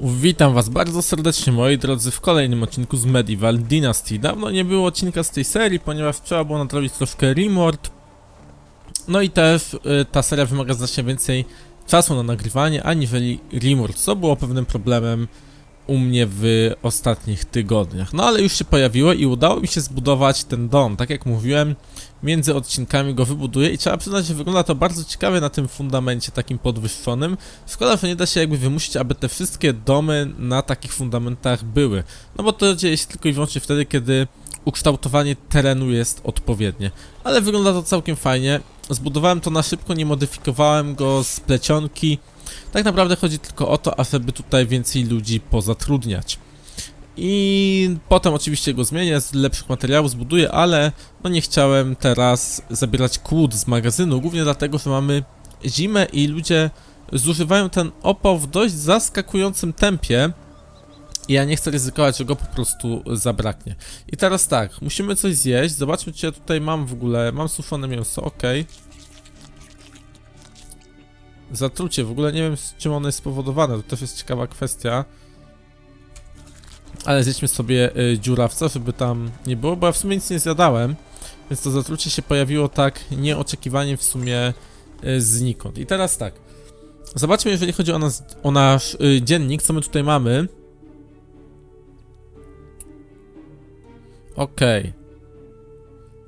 Witam was bardzo serdecznie moi drodzy w kolejnym odcinku z Medieval Dynasty. Dawno nie było odcinka z tej serii, ponieważ trzeba było nadrobić troszkę remord. No i też y, ta seria wymaga znacznie więcej czasu na nagrywanie, aniżeli remord, co było pewnym problemem u mnie w ostatnich tygodniach. No ale już się pojawiło i udało mi się zbudować ten dom. Tak jak mówiłem, między odcinkami go wybuduję i trzeba przyznać, że wygląda to bardzo ciekawie na tym fundamencie takim podwyższonym. Szkoda, że nie da się jakby wymusić, aby te wszystkie domy na takich fundamentach były. No bo to dzieje się tylko i wyłącznie wtedy, kiedy ukształtowanie terenu jest odpowiednie. Ale wygląda to całkiem fajnie. Zbudowałem to na szybko, nie modyfikowałem go z plecionki. Tak naprawdę chodzi tylko o to, ażeby tutaj więcej ludzi pozatrudniać. I potem oczywiście go zmienię, z lepszych materiałów zbuduję, ale no nie chciałem teraz zabierać kłód z magazynu, głównie dlatego, że mamy zimę i ludzie zużywają ten opał w dość zaskakującym tempie. I ja nie chcę ryzykować, że go po prostu zabraknie. I teraz tak, musimy coś zjeść. Zobaczmy, czy ja tutaj mam w ogóle. Mam suszone mięso, ok. Zatrucie, w ogóle nie wiem z czym ono jest spowodowane, to też jest ciekawa kwestia. Ale zjedźmy sobie y, dziurawca, żeby tam nie było, bo ja w sumie nic nie zjadałem. Więc to zatrucie się pojawiło tak nieoczekiwanie w sumie y, znikąd. I teraz tak. Zobaczmy, jeżeli chodzi o, nas, o nasz y, dziennik, co my tutaj mamy. Okej.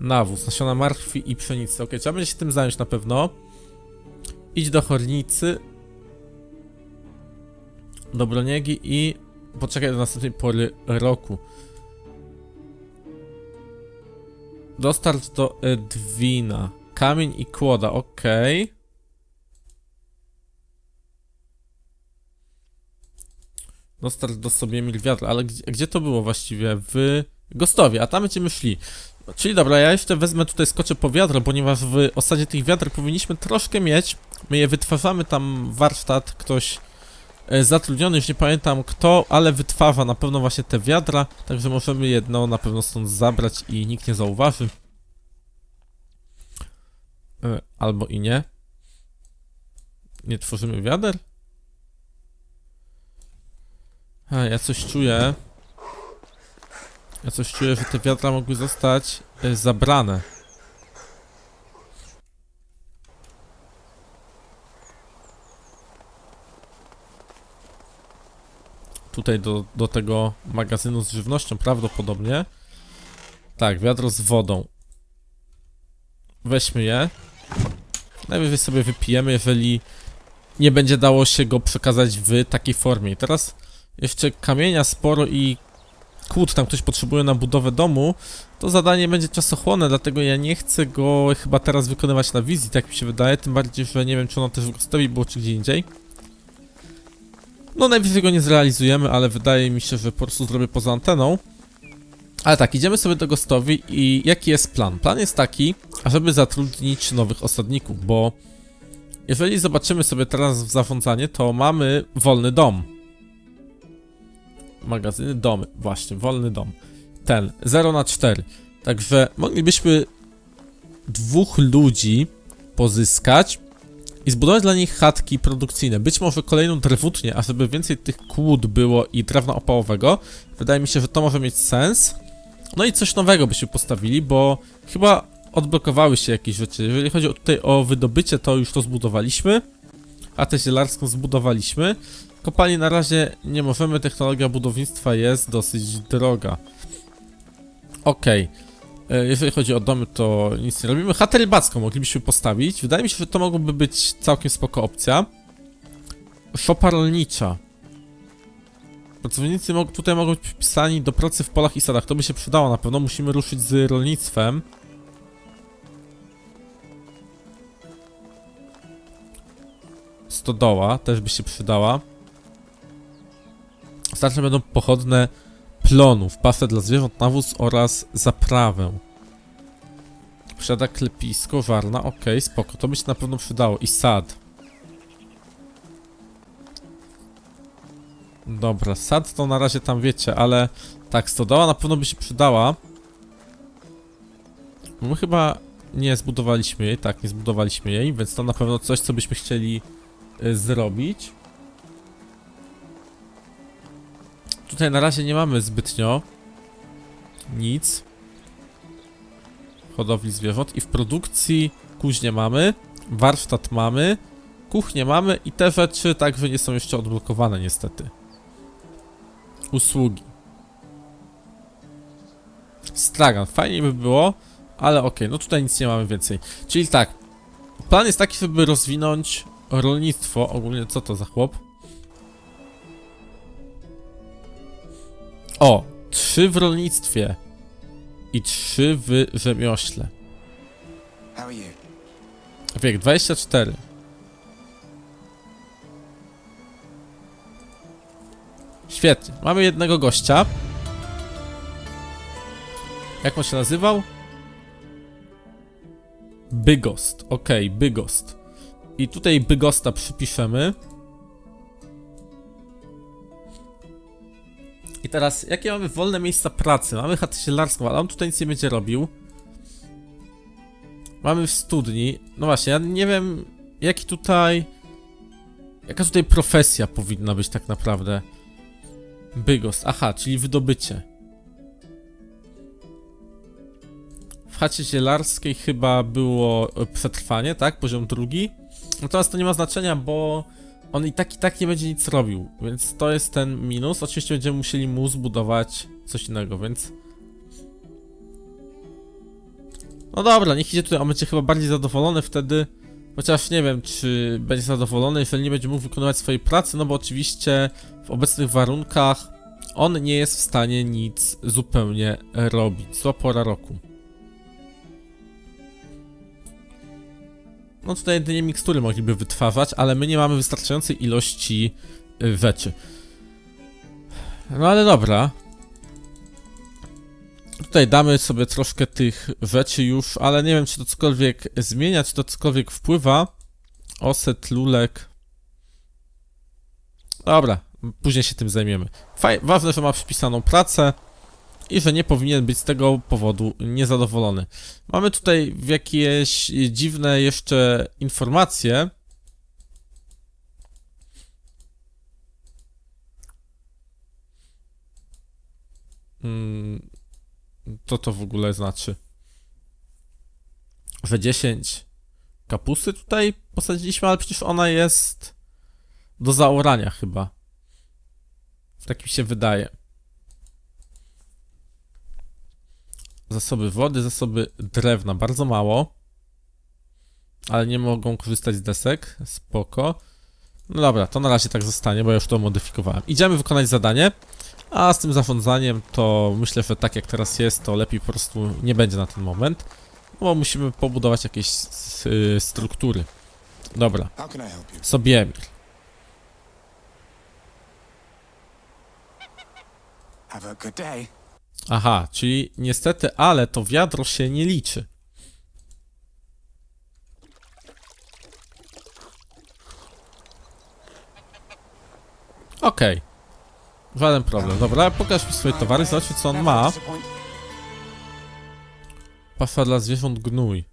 Nawóz, nasiona martwi i pszenicy. Okej, trzeba będzie się tym zająć na pewno. Idź do Hornicy. Do Broniegi i poczekaj do następnej pory roku. Dostarcz do Edwina. Kamień i kłoda, okej. Dostarcz do sobie mil wiatr, ale gdzie, gdzie to było właściwie? W Gostowie, a tam będziemy szli. Czyli dobra, ja jeszcze wezmę tutaj, skoczę po wiadro, ponieważ w osadzie tych wiatr powinniśmy troszkę mieć. My je wytwarzamy, tam warsztat, ktoś e, zatrudniony, już nie pamiętam kto, ale wytwarza na pewno właśnie te wiadra, także możemy jedno na pewno stąd zabrać i nikt nie zauważy. E, Albo i nie. Nie tworzymy wiader? A, ja coś czuję. Ja coś czuję, że te wiadra mogły zostać e, zabrane. Tutaj do, do tego magazynu z żywnością prawdopodobnie. Tak, wiadro z wodą. Weźmy je. Najwyżej sobie wypijemy, jeżeli nie będzie dało się go przekazać w takiej formie. Teraz jeszcze kamienia sporo i kłód tam ktoś potrzebuje na budowę domu, to zadanie będzie czasochłonne, dlatego ja nie chcę go chyba teraz wykonywać na wizji, tak mi się wydaje, tym bardziej, że nie wiem, czy ono też w Gostowi było, czy gdzie indziej. No najwyżej go nie zrealizujemy, ale wydaje mi się, że po prostu zrobię poza anteną. Ale tak, idziemy sobie do Gostowi i jaki jest plan? Plan jest taki, ażeby zatrudnić nowych osadników, bo jeżeli zobaczymy sobie teraz w zarządzanie, to mamy wolny dom magazyny, domy, właśnie, wolny dom. Ten, 0 na 4. Także moglibyśmy dwóch ludzi pozyskać i zbudować dla nich chatki produkcyjne. Być może kolejną drewutnię, a żeby więcej tych kłód było i drewna opałowego. Wydaje mi się, że to może mieć sens. No i coś nowego byśmy postawili, bo chyba odblokowały się jakieś rzeczy. Jeżeli chodzi tutaj o wydobycie, to już to zbudowaliśmy. A tę zielarską zbudowaliśmy. Kopalni na razie nie możemy, technologia budownictwa jest dosyć droga. Okej. E, Jeżeli chodzi o domy, to nic nie robimy. Chatę rybacką moglibyśmy postawić. Wydaje mi się, że to mogłoby być całkiem spoko opcja. Szopa rolnicza. Pracownicy tutaj mogą być wpisani do pracy w polach i sadach. To by się przydało na pewno. Musimy ruszyć z rolnictwem. Stodoła też by się przydała. Starsze będą pochodne plonów, pasę dla zwierząt, nawóz oraz zaprawę. Posiada klepisko, żarna, okej, spoko, to by się na pewno przydało. I sad. Dobra, sad to na razie tam wiecie, ale tak, stodoła na pewno by się przydała. My chyba nie zbudowaliśmy jej, tak, nie zbudowaliśmy jej, więc to na pewno coś, co byśmy chcieli zrobić. Tutaj na razie nie mamy zbytnio nic. Hodowli zwierząt i w produkcji kuźnię mamy, warsztat mamy, kuchnię mamy i te rzeczy także nie są jeszcze odblokowane niestety. Usługi. Stragan, fajnie by było, ale okej, no tutaj nic nie mamy więcej. Czyli tak, plan jest taki, żeby rozwinąć rolnictwo, ogólnie co to za chłop? O, trzy w rolnictwie i trzy w rzemiośle. Wiek 24. Świetnie. Mamy jednego gościa. Jak on się nazywał? Bygost. Okej, Bygost. I tutaj Bygosta przypiszemy. I teraz, jakie mamy wolne miejsca pracy? Mamy chatę zielarską, ale on tutaj nic nie będzie robił. Mamy w studni. No właśnie, ja nie wiem, jaki tutaj. Jaka tutaj profesja powinna być tak naprawdę? Bygos. Aha, czyli wydobycie. W chacie zielarskiej chyba było e, przetrwanie, tak? Poziom drugi. Natomiast to nie ma znaczenia, bo on i tak i tak nie będzie nic robił, więc to jest ten minus. Oczywiście będziemy musieli mu zbudować coś innego, więc no dobra, niech idzie tutaj, on będzie chyba bardziej zadowolony wtedy. Chociaż nie wiem, czy będzie zadowolony, jeżeli nie będzie mógł wykonywać swojej pracy, no bo oczywiście w obecnych warunkach on nie jest w stanie nic zupełnie robić. Zła pora roku. No tutaj jedynie mikstury mogliby wytwarzać, ale my nie mamy wystarczającej ilości y, rzeczy. No ale dobra, Tutaj damy sobie troszkę tych rzeczy już, ale nie wiem, czy to cokolwiek zmienia, czy to cokolwiek wpływa. Oset, lulek. Dobra, później się tym zajmiemy. Faj, ważne, że ma przypisaną pracę i że nie powinien być z tego powodu niezadowolony. Mamy tutaj jakieś dziwne jeszcze informacje. Hmm, co to w ogóle znaczy? Że 10 kapusty tutaj posadziliśmy, ale przecież ona jest do zaorania chyba. Tak mi się wydaje. Zasoby wody, zasoby drewna, bardzo mało. Ale nie mogą korzystać z desek, spoko. No dobra, to na razie tak zostanie, bo ja już to modyfikowałem. Idziemy wykonać zadanie. A z tym zarządzaniem to myślę, że tak jak teraz jest, to lepiej po prostu nie będzie na ten moment. Bo musimy pobudować jakieś y, struktury. Dobra? Sobiemir. Have a good day. Aha, czyli niestety, ale to wiadro się nie liczy. Okej. Żaden problem. Dobra, pokaż mi swoje towary, zobaczmy co on ma. Pasza dla zwierząt gnój.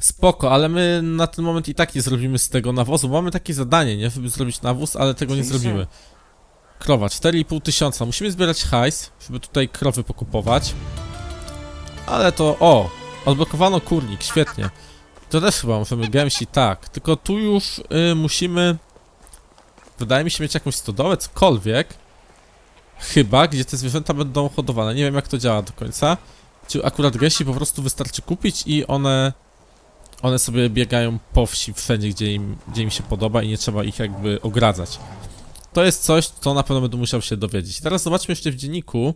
Spoko, ale my na ten moment i tak nie zrobimy z tego nawozu. Mamy takie zadanie, nie? Żeby zrobić nawóz, ale tego nie zrobimy. Krowa, 4,5 tysiąca. Musimy zbierać hajs, żeby tutaj krowy pokupować. Ale to... O! Odblokowano kurnik, świetnie. To też chyba możemy gęsi, tak. Tylko tu już y, musimy... Wydaje mi się mieć jakąś stodołę, cokolwiek. Chyba, gdzie te zwierzęta będą hodowane. Nie wiem jak to działa do końca. Czy akurat gęsi po prostu wystarczy kupić i one... One sobie biegają po wsi wszędzie, gdzie im, gdzie im się podoba i nie trzeba ich jakby ogradzać. To jest coś, co na pewno będę musiał się dowiedzieć. Teraz zobaczmy jeszcze w dzienniku.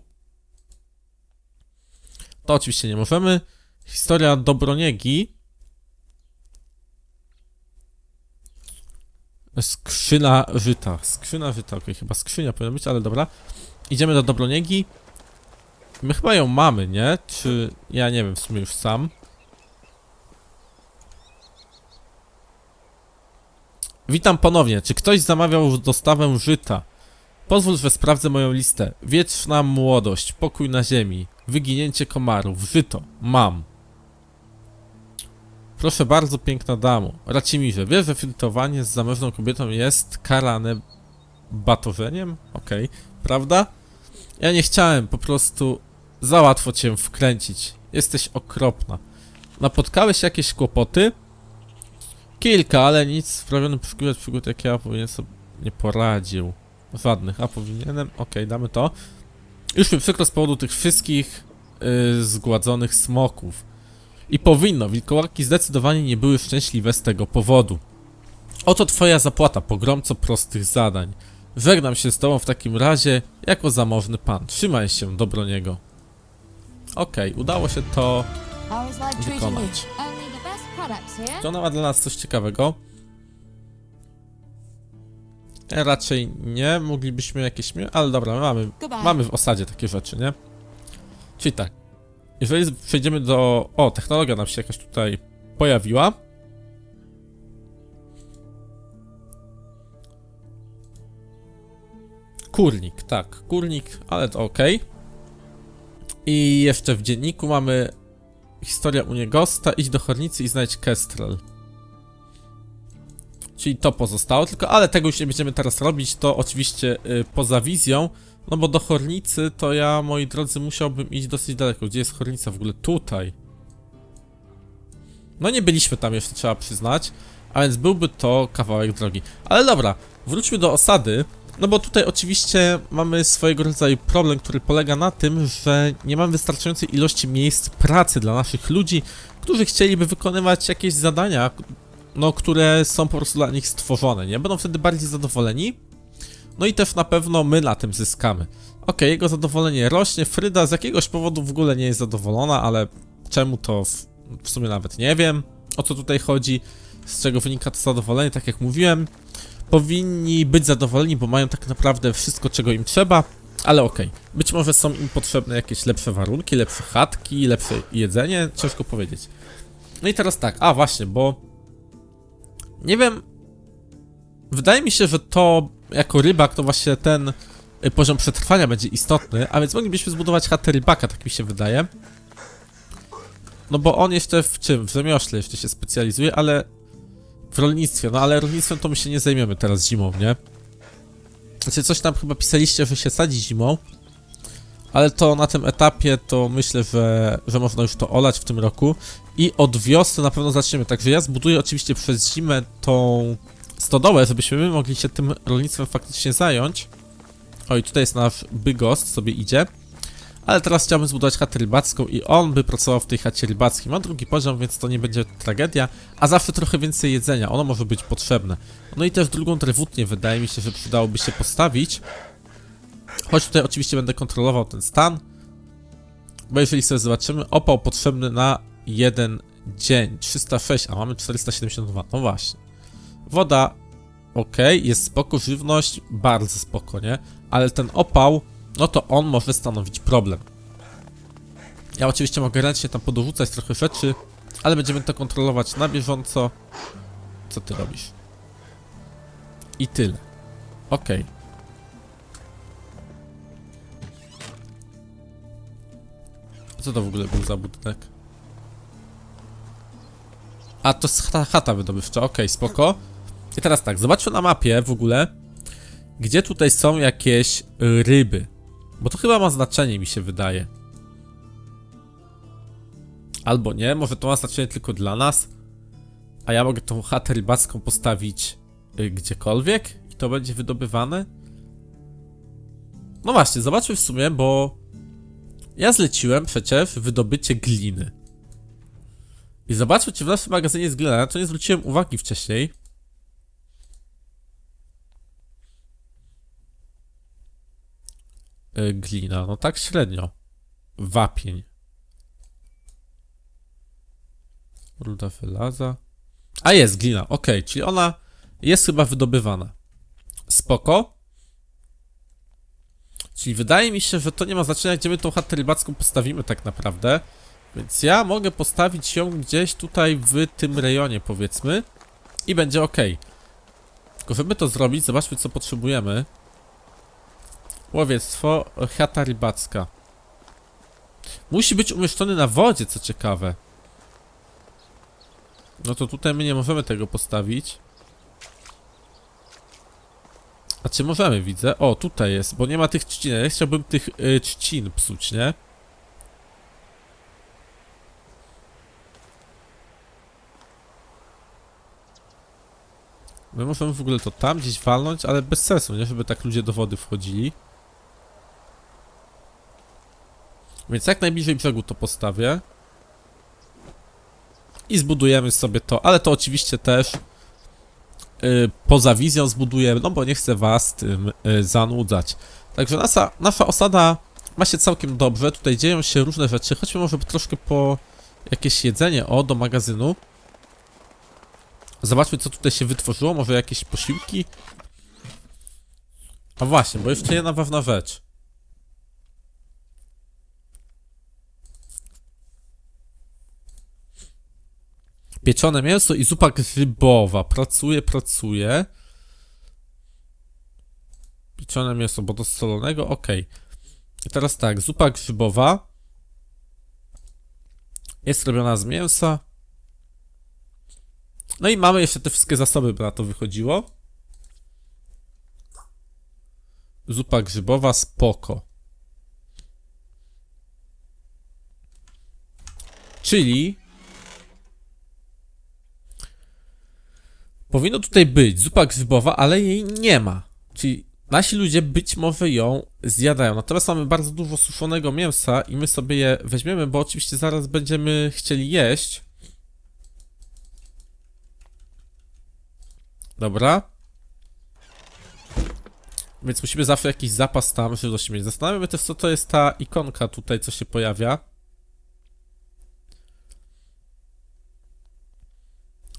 To oczywiście nie możemy. Historia Dobroniegi. Skrzyna żyta. Skrzyna żyta, okej, chyba skrzynia powinna być, ale dobra. Idziemy do Dobroniegi. My chyba ją mamy, nie? Czy... Ja nie wiem w sumie już sam. Witam ponownie. Czy ktoś zamawiał dostawę żyta? Pozwól, że sprawdzę moją listę. Wieczna młodość, pokój na ziemi, wyginięcie komarów, żyto. Mam. Proszę bardzo, piękna damo. Racimirze, wiesz, że flirtowanie z zamożną kobietą jest karane batorzeniem? Okej, prawda? Ja nie chciałem, po prostu za łatwo cię wkręcić. Jesteś okropna. Napotkałeś jakieś kłopoty? Kilka, ale nic sprawiony poszukiwać przygód jak ja powinien sobie nie poradził. Żadnych, a powinienem? Okej, damy to. Już mi przykro z powodu tych wszystkich yy, zgładzonych smoków. I powinno, wilkołaki zdecydowanie nie były szczęśliwe z tego powodu. Oto twoja zapłata pogromco prostych zadań. Żegnam się z tobą w takim razie jako zamożny pan. Trzymaj się, Dobroniego. Okej, udało się to wykonać. Products here. To ona ma dla nas coś ciekawego. Raczej nie, moglibyśmy jakieś... Ale dobra, mamy, Goodbye. mamy w osadzie takie rzeczy, nie? Czyli tak. Jeżeli przejdziemy do... O, technologia nam się jakaś tutaj pojawiła. Kurnik, tak, kurnik, ale to ok. I jeszcze w dzienniku mamy Historia Uniegosta, idź do Hornicy i znajdź Kestrel. Czyli to pozostało, tylko ale tego już nie będziemy teraz robić, to oczywiście y, poza wizją, no bo do Hornicy to ja, moi drodzy, musiałbym iść dosyć daleko. Gdzie jest Hornica w ogóle? Tutaj. No nie byliśmy tam jeszcze, trzeba przyznać, a więc byłby to kawałek drogi. Ale dobra, wróćmy do osady, no bo tutaj oczywiście mamy swojego rodzaju problem, który polega na tym, że nie mamy wystarczającej ilości miejsc pracy dla naszych ludzi, którzy chcieliby wykonywać jakieś zadania, no, które są po prostu dla nich stworzone, nie? Będą wtedy bardziej zadowoleni. No i też na pewno my na tym zyskamy. Okej, jego zadowolenie rośnie. Fryda z jakiegoś powodu w ogóle nie jest zadowolona, ale czemu to w, w sumie nawet nie wiem, o co tutaj chodzi, z czego wynika to zadowolenie, tak jak mówiłem. Powinni być zadowoleni, bo mają tak naprawdę wszystko, czego im trzeba, ale okej. Być może są im potrzebne jakieś lepsze warunki, lepsze chatki, lepsze jedzenie, ciężko powiedzieć. No i teraz tak, a właśnie, bo nie wiem. Wydaje mi się, że to jako rybak to właśnie ten y, poziom przetrwania będzie istotny, a więc moglibyśmy zbudować chatę rybaka, tak mi się wydaje. No bo on jeszcze w czym? W rzemiośle jeszcze się specjalizuje, ale w rolnictwie, no ale rolnictwem to my się nie zajmiemy teraz zimą, nie? Znaczy coś tam chyba pisaliście, że się sadzi zimą, ale to na tym etapie to myślę, że, że można już to olać w tym roku i od wiosny na pewno zaczniemy. Także ja zbuduję oczywiście przez zimę tą stodołę, żebyśmy my mogli się tym rolnictwem faktycznie zająć. Oj, tutaj jest nasz bygost, sobie idzie. Ale teraz chciałbym zbudować chatę rybacką i on by pracował w tej chacie rybackiej. Ma drugi poziom, więc to nie będzie tragedia, a zawsze trochę więcej jedzenia, ono może być potrzebne. No i też drugą trewutnię wydaje mi się, że przydałoby się postawić. Choć tutaj oczywiście będę kontrolował ten stan. Bo jeżeli sobie zobaczymy, opał potrzebny na jeden dzień. 306, a mamy 472. No właśnie. Woda, ok, jest spoko, żywność, bardzo spoko, nie? Ale ten opał, no to on może stanowić problem. Ja oczywiście mogę ręcznie tam podorzucać trochę rzeczy, ale będziemy to kontrolować na bieżąco. Co ty robisz? I tyle. Okej. Co to w ogóle był za budynek? A, to jest chata, wydobywcza, okej, spoko. I teraz tak, zobaczmy na mapie w ogóle, gdzie tutaj są jakieś ryby. Bo to chyba ma znaczenie, mi się wydaje. Albo nie, może to ma znaczenie tylko dla nas. A ja mogę tą chatę rybacką postawić y, gdziekolwiek i to będzie wydobywane. No właśnie, zobaczmy w sumie, bo ja zleciłem przecież wydobycie gliny. I zobaczmy, czy w naszym magazynie jest glina. Na to nie zwróciłem uwagi wcześniej. Glina, no tak średnio. Wapień. Ruda żelaza. A jest glina, ok, czyli ona jest chyba wydobywana. Spoko. Czyli wydaje mi się, że to nie ma znaczenia, gdzie my tą chatę rybacką postawimy tak naprawdę. Więc ja mogę postawić ją gdzieś tutaj w tym rejonie, powiedzmy. I będzie ok. Tylko żeby to zrobić, zobaczmy co potrzebujemy. Łowiectwo, chata rybacka. Musi być umieszczony na wodzie, co ciekawe. No to tutaj my nie możemy tego postawić. A czy możemy, widzę? O, tutaj jest, bo nie ma tych trzcin. Ja chciałbym tych y, trzcin psuć, nie? My możemy w ogóle to tam gdzieś walnąć, ale bez sensu, nie? Żeby tak ludzie do wody wchodzili. Więc jak najbliżej brzegu to postawię. I zbudujemy sobie to, ale to oczywiście też y, poza wizją zbudujemy, no bo nie chcę was tym y, zanudzać. Także nasza, nasza osada ma się całkiem dobrze, tutaj dzieją się różne rzeczy, chodźmy może troszkę po jakieś jedzenie, o, do magazynu. Zobaczmy co tutaj się wytworzyło, może jakieś posiłki. A właśnie, bo jeszcze jedna ważna rzecz. Pieczone mięso i zupa grzybowa. Pracuje, pracuje. Pieczone mięso, bo do solonego, ok. I teraz tak, zupa grzybowa. Jest robiona z mięsa. No i mamy jeszcze te wszystkie zasoby, by na to wychodziło. Zupa grzybowa, spoko. Czyli Powinno tutaj być zupa grzybowa, ale jej nie ma. Czyli nasi ludzie być może ją zjadają. Natomiast mamy bardzo dużo suszonego mięsa i my sobie je weźmiemy, bo oczywiście zaraz będziemy chcieli jeść. Dobra. Więc musimy zawsze jakiś zapas tam żywności mieć. Zastanawiamy też, co to jest ta ikonka tutaj, co się pojawia.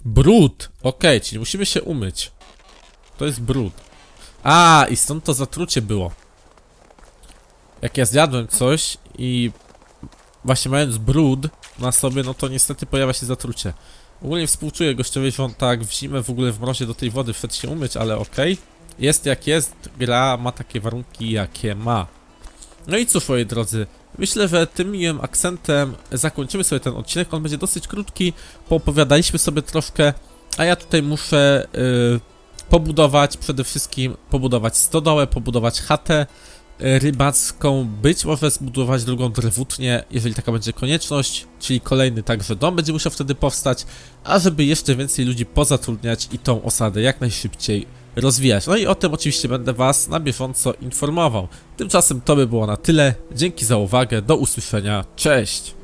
Brud! Okej, czyli musimy się umyć. To jest brud. A, i stąd to zatrucie było. Jak ja zjadłem coś i właśnie mając brud na sobie, no to niestety pojawia się zatrucie. Ogólnie współczuję gościowi, że on tak w zimę w ogóle w mrozie do tej wody wszedł się umyć, ale okej. Jest jak jest, gra ma takie warunki jakie ma. No i cóż, moi drodzy, myślę, że tym miłym akcentem zakończymy sobie ten odcinek. On będzie dosyć krótki, poopowiadaliśmy sobie troszkę, a ja tutaj muszę y, pobudować, przede wszystkim pobudować stodołę, pobudować chatę y, rybacką, być może zbudować drugą drewutnię, jeżeli taka będzie konieczność, czyli kolejny także dom będzie musiał wtedy powstać, a żeby jeszcze więcej ludzi pozatrudniać i tą osadę jak najszybciej rozwijać. No i o tym oczywiście będę Was na bieżąco informował. Tymczasem to by było na tyle. Dzięki za uwagę, do usłyszenia, cześć!